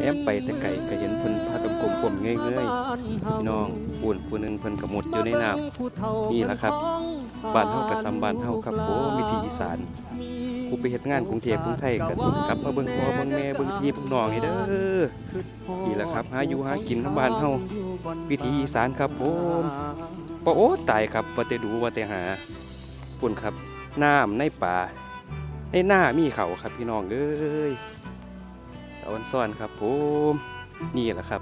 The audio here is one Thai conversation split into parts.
แอมไปแต่ไก่ก็เห็นเพิ่นพากันกลมกลมๆเงยเงยๆพี่น้องปูนผู้หนึงเพิ่นก็หมดอยู่ในน้ำนี่ล่ะครับบ้านเฮาก็ซ้ำบ้านเฮาครับโอ้วิถีอีสานกูไปเฮ็ดงานกรุงเทพกรุงไทยกันกลับมาเบิ่งพ่อเบิ่งแม่เบิ่งพี่เบิ่งน้องนี่เด้อนี่ล่ะครับหาอยู่หากินน้ำบ้านเฮาวิถีอีสานครับผมบ่โอ้ตายครับว่าแต่ดูว่าแต่หาปุ่นครับน้ำในป่าในหน้ามีเขาครับพี่น้องเอ้ย ตะวันซ่อนครับผมนี่แหละครับ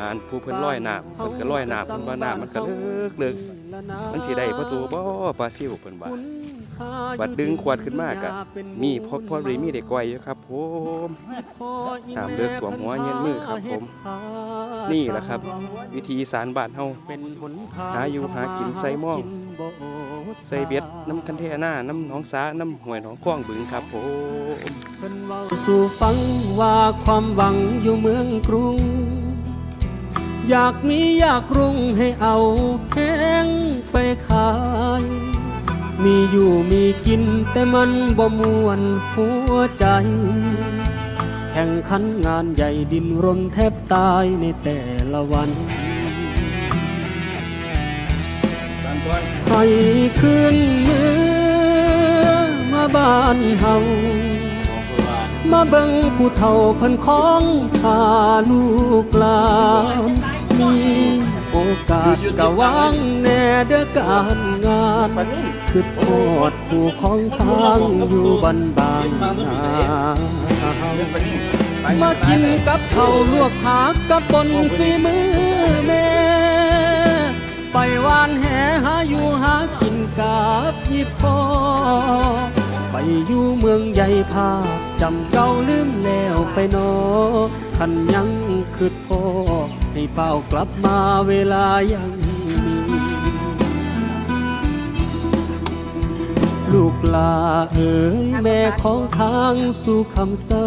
อ่านผู้เพิ่นร้อยน้ำเพิ่นก็ร้อยน้ำเพิ่นว่าน้ำมันก็เลิกเลิกมันสิได้ประตูบ่ปลาซิวเพิ่นว่า บัดดึงขวดขึ้นมาก็มีพอพอรีมีได้ก้อยอยู่ครับผมตามเลือกตัวหัวเย็นมือครับผม นี่แหละครับ วิธีสานบ้านเฮาหาอยู่หากินใส่หม้อใส่เบ็ดน้ำคันเทหน้าน้ำหนองสาน้ำห้วยหนองคลองบึงครับผมเพิ่นเว้าสู่ฟังว่าความหวังอยู่เมืองกรุง อยากมีอยากรุ่งให้เอาแห้งไปขาย มีอยู่มีกินแต่มันบ่มวนหัวใจ แข่งขันงานใหญ่ดินรนแทบตายในแต่ละวันให้คืนเมืองมาบ้านเฮามาเบิ่งผู้เฒ่าพิ่นของพาลูกลาน กะวางแน่เด้อการงานคือโทษผู้ของทางอยู่บันบางนามากินกับข้าลวกผักกับบนฝีมือแม่ไปวานแหหาอยู่หากินกับยี่พ่อไปอยู่เมืองใหญ่ภาพจำเก่าลืมแล้วไปนอคันยังคือพ่อ ให้เป้ากลับมาเวลายังมีลูกลาเอ๋ยแม่ของทางสู่คำเศร้า